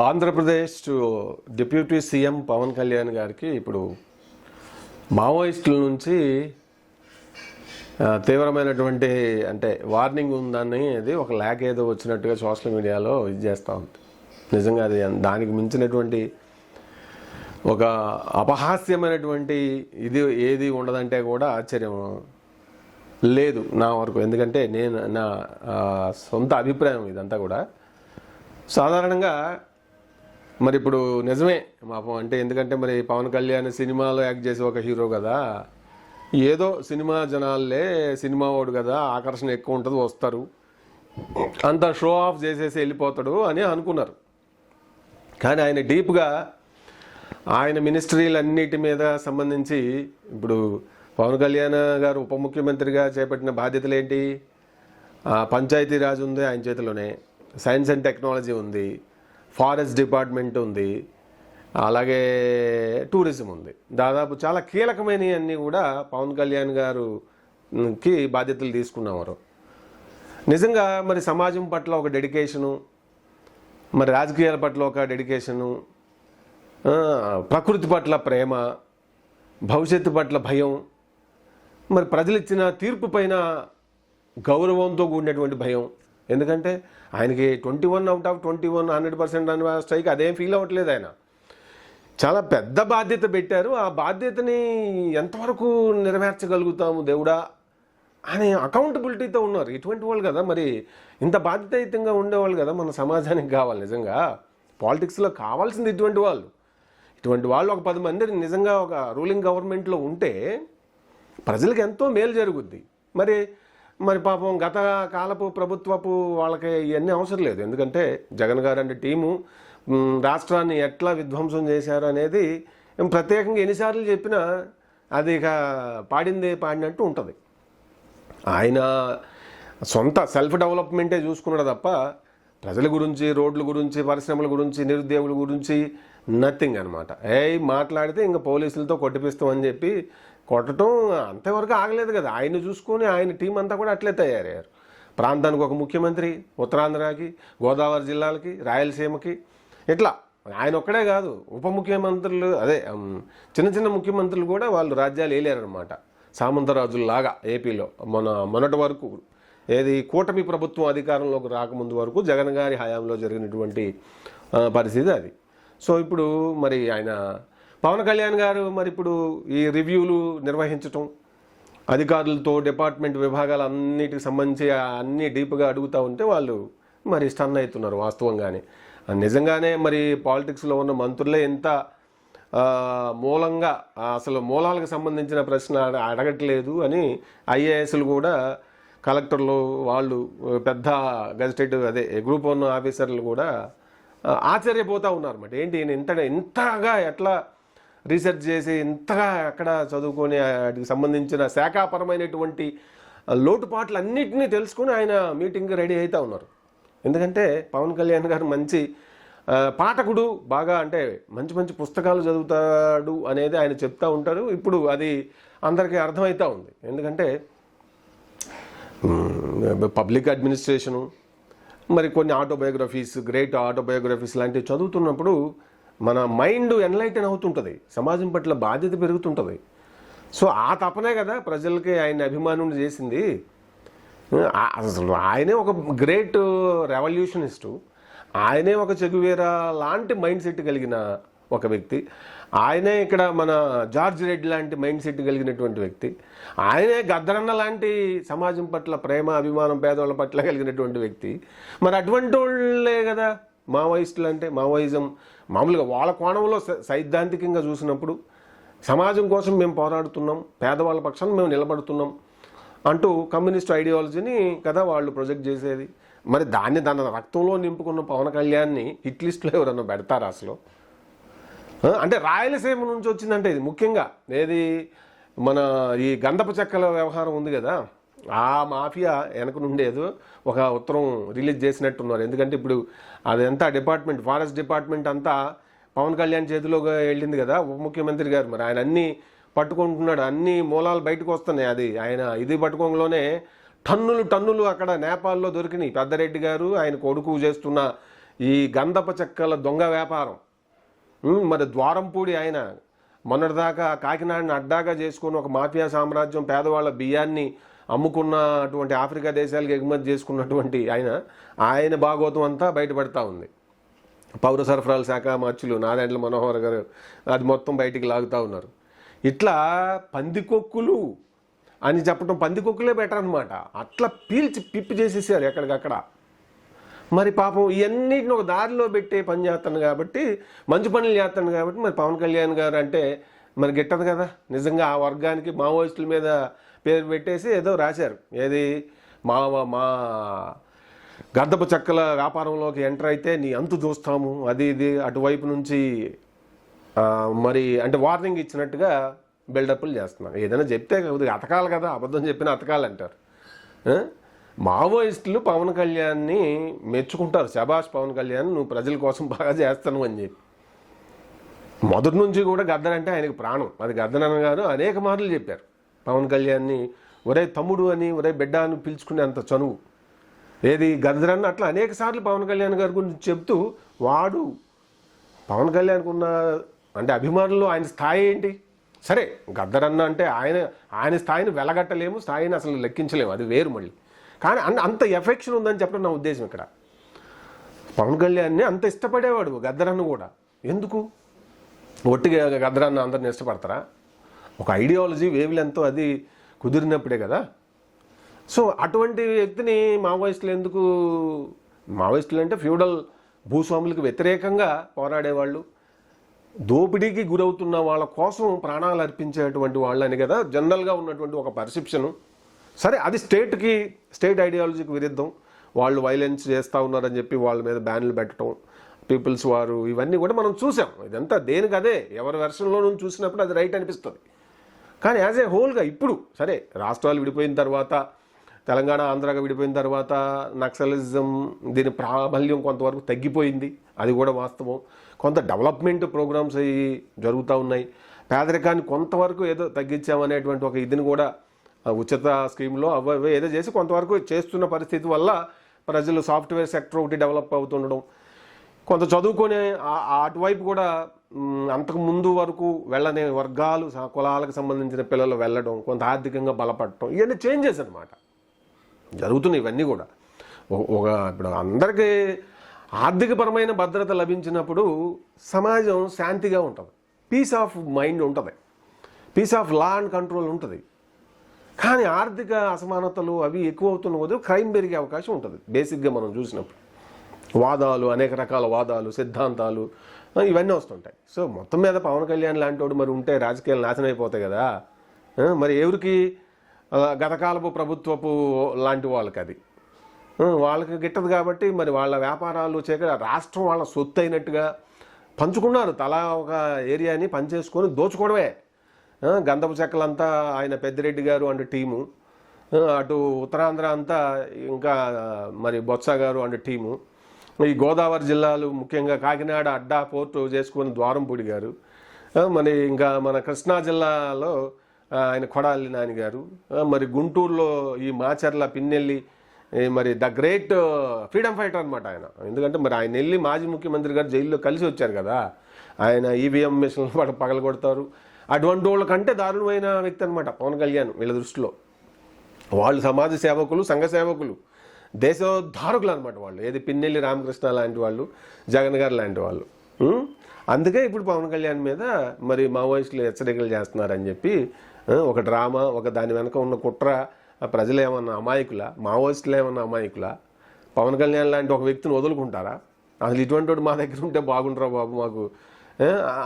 Andhra Pradesh deputy CM Pawan Kalyan గారికి ఇప్పుడు మావోయిస్టుల నుంచి తీవ్రమైనటువంటి అంటే వార్నింగ్ ఉందని అది ఒక ల్యాక్ ఏదో వచ్చినట్టుగా సోషల్ మీడియాలో ఇది చేస్తూ ఉంది. నిజంగా అది దానికి మించినటువంటి ఒక అపహాస్యమైనటువంటి ఇది ఏది ఉండదంటే కూడా ఆశ్చర్యం లేదు నా వరకు. ఎందుకంటే నేను నా సొంత అభిప్రాయం ఇదంతా కూడా. సాధారణంగా మరి ఇప్పుడు నిజమే పాపం అంటే ఎందుకంటే మరి పవన్ కళ్యాణ్ సినిమాలో యాక్ట్ చేసే ఒక హీరో కదా ఏదో సినిమా జనాలే సినిమా వాడు కదా ఆకర్షణ ఎక్కువ ఉంటుంది వస్తారు. అంత షో ఆఫ్ చేసేసి వెళ్ళిపోతాడు అని అనుకున్నారు. కానీ ఆయన డీప్గా ఆయన మినిస్ట్రీలన్నిటి మీద సంబంధించి ఇప్పుడు పవన్ కళ్యాణ్ గారు ఉప ముఖ్యమంత్రిగా చేపట్టిన బాధ్యతలు ఏంటి? పంచాయతీరాజ్ పంచాయతీ ఉంది ఆయన చేతిలోనే సైన్స్ అండ్ టెక్నాలజీ ఉంది ఫారెస్ట్ డిపార్ట్మెంట్ ఉంది అలాగే టూరిజం ఉంది. దాదాపు చాలా కీలకమైనవి అన్నీ కూడా పవన్ కళ్యాణ్ గారుకి బాధ్యతలు తీసుకున్నవారు. నిజంగా మరి సమాజం పట్ల ఒక డెడికేషను మరి రాజకీయాల పట్ల ఒక డెడికేషను ప్రకృతి పట్ల ప్రేమ భవిష్యత్తు పట్ల భయం మరి ప్రజలు ఇచ్చిన తీర్పు పైన గౌరవంతో కూడినటువంటి భయం ఎందుకంటే ఆయనకి twenty one out of twenty one hundred percent అని స్ట్రైక్ అదేం ఫీల్ అవ్వట్లేదు ఆయన. చాలా పెద్ద బాధ్యత పెట్టారు. ఆ బాధ్యతని ఎంతవరకు నెరవేర్చగలుగుతాము దేవుడా అని అకౌంటబిలిటీతో ఉన్నారు. ఇటువంటి వాళ్ళు కదా మరి. ఇంత బాధ్యతాయుతంగా ఉండేవాళ్ళు కదా మన సమాజానికి కావాలి నిజంగా. పాలిటిక్స్లో కావాల్సింది ఇటువంటి వాళ్ళు. ఇటువంటి వాళ్ళు ఒక పది మంది నిజంగా ఒక రూలింగ్ గవర్నమెంట్లో ఉంటే ప్రజలకు ఎంతో మేలు జరుగుద్ది. మరి మరి పాపం గత కాలపు ప్రభుత్వపు వాళ్ళకి ఇవన్నీ అవసరం లేదు. ఎందుకంటే జగన్ గారు అంటే టీము రాష్ట్రాన్ని ఎట్లా విధ్వంసం చేశారు అనేది ప్రత్యేకంగా ఎన్నిసార్లు చెప్పినా అది ఇక పాడిందే పాడినట్టు ఉంటుంది. ఆయన సొంత సెల్ఫ్ డెవలప్మెంటే చూసుకున్నాడు తప్ప ప్రజల గురించి రోడ్ల గురించి పరిశ్రమల గురించి నిరుద్యోగుల గురించి నథింగ్ అనమాట ఏ మాట్లాడితే ఇంకా పోలీసులతో కొట్టిపిస్తామని చెప్పి కొట్టడం అంతవరకు ఆగలేదు కదా. ఆయన చూసుకొని ఆయన టీం అంతా కూడా అట్లే తయారయ్యారు. ప్రాంతానికి ఒక ముఖ్యమంత్రి ఉత్తరాంధ్రకి గోదావరి జిల్లాలకి రాయలసీమకి ఇట్లా. ఆయన ఒక్కడే కాదు ఉప ముఖ్యమంత్రులు అదే చిన్న చిన్న ముఖ్యమంత్రులు కూడా వాళ్ళు రాజ్యాలు వేయలేరనమాట సామంతరాజుల్లాగా ఏపీలో మన మొన్నటి వరకు. ఏది కూటమి ప్రభుత్వం అధికారంలోకి రాకముందు వరకు జగన్ గారి హయాంలో జరిగినటువంటి పరిస్థితి అది. సో ఇప్పుడు మరి ఆయన పవన్ కళ్యాణ్ గారు మరి ఇప్పుడు ఈ రివ్యూలు నిర్వహించటం అధికారులతో డిపార్ట్మెంట్ విభాగాలు అన్నిటికి సంబంధించి అన్నీ డీప్గా అడుగుతూ ఉంటే వాళ్ళు మరి స్టన్ అవుతున్నారు వాస్తవంగానే. నిజంగానే మరి పాలిటిక్స్లో ఉన్న మంత్రులే ఎంత మూలంగా అసలు మూలాలకు సంబంధించిన ప్రశ్న అడ- అడగట్లేదు అని ఐఏఎస్లు కూడా కలెక్టర్లు వాళ్ళు పెద్ద గజిటెడ్ అదే గ్రూప్ వన్ ఆఫీసర్లు కూడా ఆశ్చర్యపోతూ ఉన్నారు అన్నమాట ఏంటి ఇంత ఇంతగా ఎట్లా రీసెర్చ్ చేసి ఇంతగా అక్కడ చదువుకొని వాటికి సంబంధించిన శాఖాపరమైనటువంటి లోటుపాట్లు అన్నిటినీ తెలుసుకొని ఆయన మీటింగ్ రెడీ అవుతూ ఉన్నారు. ఎందుకంటే పవన్ కళ్యాణ్ గారు మంచి పాఠకుడు బాగా అంటే మంచి మంచి పుస్తకాలు చదువుతాడు అనేది ఆయన చెప్తా ఉంటారు. ఇప్పుడు అది అందరికీ అర్థమవుతూ ఉంది. ఎందుకంటే పబ్లిక్ అడ్మినిస్ట్రేషను మరి కొన్ని ఆటోబయోగ్రఫీస్ గ్రేట్ ఆటోబయోగ్రఫీస్ లాంటివి చదువుతున్నప్పుడు మన మైండ్ ఎన్లైటన్ అవుతుంటుంది. సమాజం పట్ల బాధ్యత పెరుగుతుంటుంది. సో ఆ తపనే కదా ప్రజలకి ఆయన అభిమానులు చేసింది. అసలు ఆయనే ఒక గ్రేట్ రెవల్యూషనిస్టు. ఆయనే ఒక చెగువేరా లాంటి మైండ్ సెట్ కలిగిన ఒక వ్యక్తి. ఆయనే ఇక్కడ మన జార్జ్ రెడ్డి లాంటి మైండ్ సెట్ కలిగినటువంటి వ్యక్తి. ఆయనే గద్దరన్న లాంటి సమాజం పట్ల ప్రేమ అభిమానం పేదవాళ్ళ పట్ల కలిగినటువంటి వ్యక్తి. మరి అటువంటి వాళ్ళే కదా మావోయిస్టులు అంటే మావోయిజం మామూలుగా వాళ్ళ కోణంలో సైద్ధాంతికంగా చూసినప్పుడు సమాజం కోసం మేము పోరాడుతున్నాం పేదవాళ్ళ పక్షాన్ని మేము నిలబడుతున్నాం అంటూ కమ్యూనిస్ట్ ఐడియాలజీని కదా వాళ్ళు ప్రొజెక్ట్ చేసేది. మరి దాన్ని తన రక్తంలో నింపుకున్న పవన్ కళ్యాణ్ని హిట్ లిస్ట్లో ఎవరన్నా పెడతారా అసలు? అంటే రాయలసీమ నుంచి వచ్చిందంటే ఇది ముఖ్యంగా. ఏది మన ఈ గంధపు చెక్కల వ్యవహారం ఉంది కదా. ఆ మాఫియా వెనక నుండేదో ఒక ఉత్తరం రిలీజ్ చేసినట్టున్నారు. ఎందుకంటే ఇప్పుడు అదంతా డిపార్ట్మెంట్ ఫారెస్ట్ డిపార్ట్మెంట్ అంతా పవన్ కళ్యాణ్ చేతిలోకి వెళ్ళింది కదా ఉప ముఖ్యమంత్రి గారు. మరి ఆయన అన్ని పట్టుకుంటున్నాడు. అన్ని మూలాలు బయటకు వస్తున్నాయి అది. ఆయన ఇది పట్టుకోగానే టన్నులు టన్నులు అక్కడ నేపాల్లో దొరికినాయి. పెద్దరెడ్డి గారు ఆయన కొడుకు చేస్తున్న ఈ గంధప చెక్కల దొంగ వ్యాపారం. మరి ద్వారంపూడి ఆయన మొన్నటిదాకా కాకినాడని అడ్డాగా చేసుకుని ఒక మాఫియా సామ్రాజ్యం పేదవాళ్ళ బియ్యాన్ని అమ్ముకున్నటువంటి ఆఫ్రికా దేశాలకు ఎగుమతి చేసుకున్నటువంటి ఆయన ఆయన భాగోతం అంతా బయటపడతా ఉంది. పౌర సరఫరాల శాఖ మార్చులు నారాయణ మనోహర్ గారు అది మొత్తం బయటికి లాగుతూ ఉన్నారు. ఇట్లా పందికొక్కులు అని చెప్పడం పందికొక్కులే బెటర్ అనమాట అట్లా పీల్చి పిప్పి చేసేసారు ఎక్కడికక్కడ. మరి పాపం ఇవన్నిటిని ఒక దారిలో పెట్టే పని చేస్తాను కాబట్టి మంచి పనులు చేస్తాను కాబట్టి మరి పవన్ కళ్యాణ్ గారు అంటే మరి గిట్టదు కదా. నిజంగా ఆ వర్గానికి మావోయిస్టుల మీద పేరు పెట్టేసి ఏదో రాశారు. ఏది? మా మా గద్దపు చెక్కల వ్యాపారంలోకి ఎంటర్ అయితే నీ అంతు చూస్తాము. అది ఇది అటువైపు నుంచి మరి అంటే వార్నింగ్ ఇచ్చినట్టుగా బిల్డప్లు చేస్తున్నాం ఏదైనా చెప్తే అతకాలి కదా. అబద్ధం చెప్పిన అతకాలంటారు. మావోయిస్టులు పవన్ కళ్యాణ్ని మెచ్చుకుంటారు. శభాష్ పవన్ కళ్యాణ్ నువ్వు ప్రజల కోసం బాగా చేస్తాను అని చెప్పి. మొదటి నుంచి కూడా గద్దర్ అంటే ఆయనకు ప్రాణం. అది గద్దనన్న గారు అనేక మార్లు చెప్పారు. పవన్ కళ్యాణ్ని ఒరే తమ్ముడు అని ఒరే బిడ్డ అని పిలుచుకునే అంత చనువు. ఏది గద్దరన్న అట్లా అనేక సార్లు పవన్ కళ్యాణ్ గారి గురించి చెప్తూ వాడు పవన్ కళ్యాణ్కి ఉన్న అంటే అభిమానులు ఆయన స్థాయి ఏంటి? సరే గద్దరన్న అంటే ఆయన ఆయన స్థాయిని వెలగట్టలేము స్థాయిని అసలు లెక్కించలేము. అది వేరు మళ్ళీ. కానీ అన్న అంత ఎఫెక్షన్ ఉందని చెప్పడం నా ఉద్దేశం ఇక్కడ. పవన్ కళ్యాణ్ని అంత ఇష్టపడేవాడు గద్దరన్న కూడా. ఎందుకు? ఒట్టిగా గద్దరాన్ని అందరిని ఇష్టపడతారా? ఒక ఐడియాలజీ వేవ్లెంతో అది కుదిరినప్పుడే కదా. సో అటువంటి వ్యక్తిని మావోయిస్టులు ఎందుకు మావోయిస్టులు అంటే ఫ్యూడల్ భూస్వాములకు వ్యతిరేకంగా పోరాడేవాళ్ళు. దోపిడీకి గురవుతున్న వాళ్ళ కోసం ప్రాణాలు అర్పించేటువంటి వాళ్ళని కదా జనరల్గా ఉన్నటువంటి ఒక పర్సెప్షను సరే అది స్టేట్కి స్టేట్ ఐడియాలజీకి విరుద్ధం. వాళ్ళు వైలెన్స్ చేస్తూ ఉన్నారని చెప్పి వాళ్ళ మీద బ్యాన్లు పెట్టడం పీపుల్స్ వారు ఇవన్నీ కూడా మనం చూసాం. ఇదంతా దేనికి అదే? ఎవరి వెర్షన్లో నుంచి చూసినప్పుడు అది రైట్ అనిపిస్తుంది. కానీ యాజ్ ఏ హోల్గా ఇప్పుడు సరే రాష్ట్రాలు విడిపోయిన తర్వాత తెలంగాణ ఆంధ్రాగా విడిపోయిన తర్వాత నక్సలిజం దీని ప్రాబల్యం కొంతవరకు తగ్గిపోయింది. అది కూడా వాస్తవం. కొంత డెవలప్మెంట్ ప్రోగ్రామ్స్ అవి జరుగుతూ ఉన్నాయి. పేదరికాన్ని కొంతవరకు ఏదో తగ్గించామనేటువంటి ఒక ఇదిని కూడా ఉచిత స్కీమ్లో అవి ఏదో చేసి కొంతవరకు చేస్తున్న పరిస్థితి వల్ల ప్రజలు సాఫ్ట్వేర్ సెక్టర్ ఒకటి డెవలప్ అవుతుండడం. కొంత చదువుకునే అటువైపు కూడా అంతకు ముందు వరకు వెళ్ళని వర్గాలు స- కులాలకు సంబంధించిన పిల్లలు వెళ్ళడం కొంత ఆర్థికంగా బలపడటం ఇవన్నీ చేంజెస్ అనమాట జరుగుతున్నాయి ఇవన్నీ కూడా. ఒక ఇప్పుడు అందరికీ ఆర్థికపరమైన భద్రత లభించినప్పుడు సమాజం శాంతిగా ఉంటుంది. పీస్ ఆఫ్ మైండ్ ఉంటుంది. Peace of law and control ఉంటుంది. కానీ ఆర్థిక అసమానతలు అవి ఎక్కువ అవుతున్న కొద్దీ క్రైమ్ పెరిగే అవకాశం ఉంటుంది. బేసిక్గా మనం చూసినప్పుడు. వాదాలు అనేక రకాల వాదాలు సిద్ధాంతాలు ఇవన్నీ వస్తుంటాయి. సో మొత్తం మీద పవన్ కళ్యాణ్ లాంటి వాడు మరి ఉంటే రాజకీయాలు నాశనం అయిపోతాయి కదా. మరి ఎవరికి గతకాలపు ప్రభుత్వపు లాంటి వాళ్ళకి అది వాళ్ళకి గిట్టదు కాబట్టి మరి వాళ్ళ వ్యాపారాలు చేక రాష్ట్రం వాళ్ళ సొత్తు అయినట్టుగా పంచుకున్నారు. తలా ఒక ఏరియాని పనిచేసుకొని దోచుకోవడమే. గంధపు చెక్కలంతా ఆయన పెద్దిరెడ్డి గారు అండ్ టీము. అటు ఉత్తరాంధ్ర అంతా ఇంకా మరి బొత్స గారు అండ్ టీము. ఈ గోదావరి జిల్లాలు ముఖ్యంగా కాకినాడ అడ్డా పోర్టు చేసుకుని ద్వారంపూడి గారు. మరి ఇంకా మన కృష్ణా జిల్లాలో ఆయన కొడాలి నాని గారు. మరి గుంటూరులో ఈ మాచర్ల పిన్నెల్లి ఈ మరి ద గ్రేట్ ఫ్రీడమ్ ఫైటర్ అనమాట ఆయన. ఎందుకంటే మరి ఆయన వెళ్ళి మాజీ ముఖ్యమంత్రి గారు జైల్లో కలిసి వచ్చారు కదా. ఆయన ఈవీఎం మిషన్లు పడ పగలగొడతారు. అటువంటి వాళ్ళ కంటే దారుణమైన వ్యక్తి అనమాట పవన్ కళ్యాణ్ వీళ్ళ దృష్టిలో. వాళ్ళు సమాజ సేవకులు సంఘ సేవకులు దేశోద్ధారకులు అనమాట వాళ్ళు. ఏది పిన్నెల్లి రామకృష్ణ లాంటి వాళ్ళు జగన్ గారు లాంటి వాళ్ళు. అందుకే ఇప్పుడు పవన్ కళ్యాణ్ మీద మరి మావోయిస్టులు హెచ్చరికలు చేస్తున్నారని చెప్పి ఒక డ్రామా ఒక దాని వెనక ఉన్న కుట్ర ప్రజలు ఏమన్నా అమాయకుల? మావోయిస్టులు ఏమన్నా అమాయకుల? పవన్ కళ్యాణ్ లాంటి ఒక వ్యక్తిని వదులుకుంటారా? అసలు ఇటువంటి వాడు మా దగ్గర ఉంటే బాగుంటారా బాబు మాకు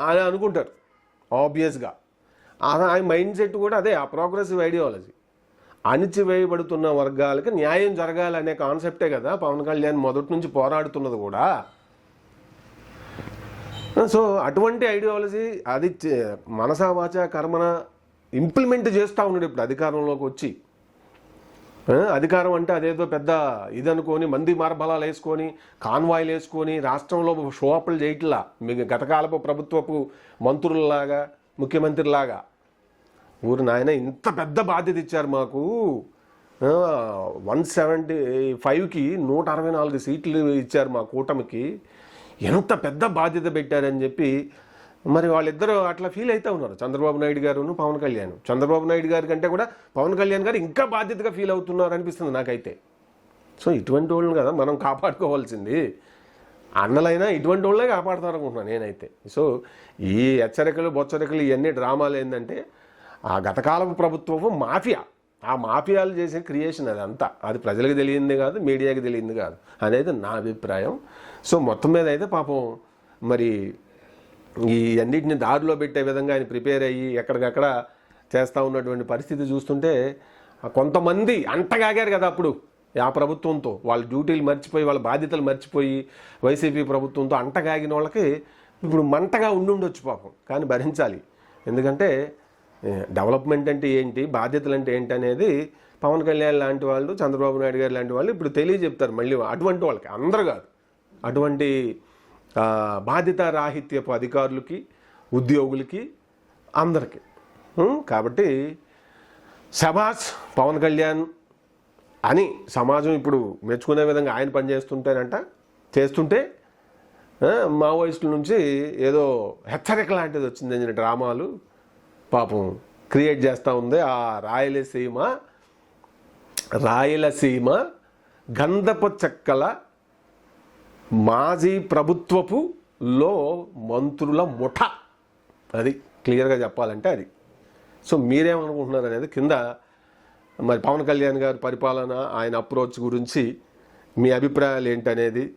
అని అనుకుంటారు. ఆబ్వియస్గా. ఆయన మైండ్ సెట్ కూడా అదే ఆ ప్రోగ్రెసివ్ ఐడియాలజీ. అణిచివేయబడుతున్న వర్గాలకి న్యాయం జరగాలనే కాన్సెప్టే కదా పవన్ కళ్యాణ్ మొదటి నుంచి పోరాడుతున్నది కూడా. సో అటువంటి ఐడియాలజీ అది చే- కర్మన ఇంప్లిమెంట్ చేస్తూ ఉన్నాడు ఇప్పుడు అధికారంలోకి వచ్చి. అధికారం అంటే అదేదో పెద్ద ఇది అనుకొని మంది మార్బలాలు వేసుకొని కాన్వాయిలు వేసుకొని రాష్ట్రంలో షోఅప్లు చేయట్లా. మీకు గతకాలపు ప్రభుత్వపు మంత్రులలాగా ముఖ్యమంత్రిలాగా. ఊరు నాయన ఇంత పెద్ద బాధ్యత ఇచ్చారు మాకు. వన్ సెవెంటీ ఫైవ్కి నూట అరవై నాలుగు సీట్లు ఇచ్చారు మా కూటమికి. ఎంత పెద్ద బాధ్యత పెట్టారని చెప్పి మరి వాళ్ళిద్దరూ అట్లా ఫీల్ అవుతూ ఉన్నారు. చంద్రబాబు నాయుడు గారును పవన్ కళ్యాణ్. చంద్రబాబు నాయుడు గారి కంటే కూడా పవన్ కళ్యాణ్ గారు ఇంకా బాధ్యతగా ఫీల్ అవుతున్నారు అనిపిస్తుంది నాకైతే. సో ఇటువంటి వాళ్ళని కదా మనం కాపాడుకోవాల్సింది. అన్నలైనా ఇటువంటి వాళ్ళే కాపాడుతారు అనుకుంటున్నాను నేనైతే. సో ఈ హెచ్చరికలు బొచ్చరికలు ఇవన్నీ డ్రామాలు ఏంటంటే ఆ గతకాలపు ప్రభుత్వము మాఫియా. ఆ మాఫియాలు చేసే క్రియేషన్ అది అంతా అది ప్రజలకు తెలియంది కాదు మీడియాకి తెలియంది కాదు అనేది నా అభిప్రాయం. సో మొత్తం మీద అయితే పాపం మరి ఈ అన్నిటిని దారిలో పెట్టే విధంగా ఆయన ప్రిపేర్ అయ్యి ఎక్కడికక్కడ చేస్తూ ఉన్నటువంటి పరిస్థితి చూస్తుంటే కొంతమంది అంటగాగారు కదా అప్పుడు ఆ ప్రభుత్వంతో. వాళ్ళ డ్యూటీలు మర్చిపోయి వాళ్ళ బాధ్యతలు మర్చిపోయి వైసీపీ ప్రభుత్వంతో అంటగాగిన వాళ్ళకి ఇప్పుడు మంటగా ఉండుండొచ్చు పాపం కానీ భరించాలి. ఎందుకంటే డెవలప్మెంట్ అంటే ఏంటి బాధ్యతలు అంటే ఏంటి అనేది పవన్ కళ్యాణ్ లాంటి వాళ్ళు చంద్రబాబు నాయుడు గారు లాంటి వాళ్ళు ఇప్పుడు తెలియజెప్తారు మళ్ళీ అటువంటి వాళ్ళకి అందరు కాదు. అటువంటి ఆ, బాధ్యతారాహిత్యపు అధికారులకి ఉద్యోగులకి అందరికీ. కాబట్టి శబాస్ పవన్ కళ్యాణ్ అని సమాజం ఇప్పుడు మెచ్చుకునే విధంగా ఆయన పనిచేస్తుంటేనంట చేస్తుంటే మావోయిస్టుల నుంచి ఏదో హెచ్చరిక లాంటిది వచ్చిందని డ్రామాలు పాపం క్రియేట్ చేస్తూ ఉంది. ఆ రాయలసీమ రాయలసీమ గంధపు చెక్కల మాజీ ప్రభుత్వపు లో మంత్రుల ముఠ. అది క్లియర్గా చెప్పాలంటే అది. సో మీరేమనుకుంటున్నారు అనేది కింద మరి పవన్ కళ్యాణ్ గారి పరిపాలన ఆయన అప్రోచ్ గురించి మీ అభిప్రాయాలు ఏంటనేది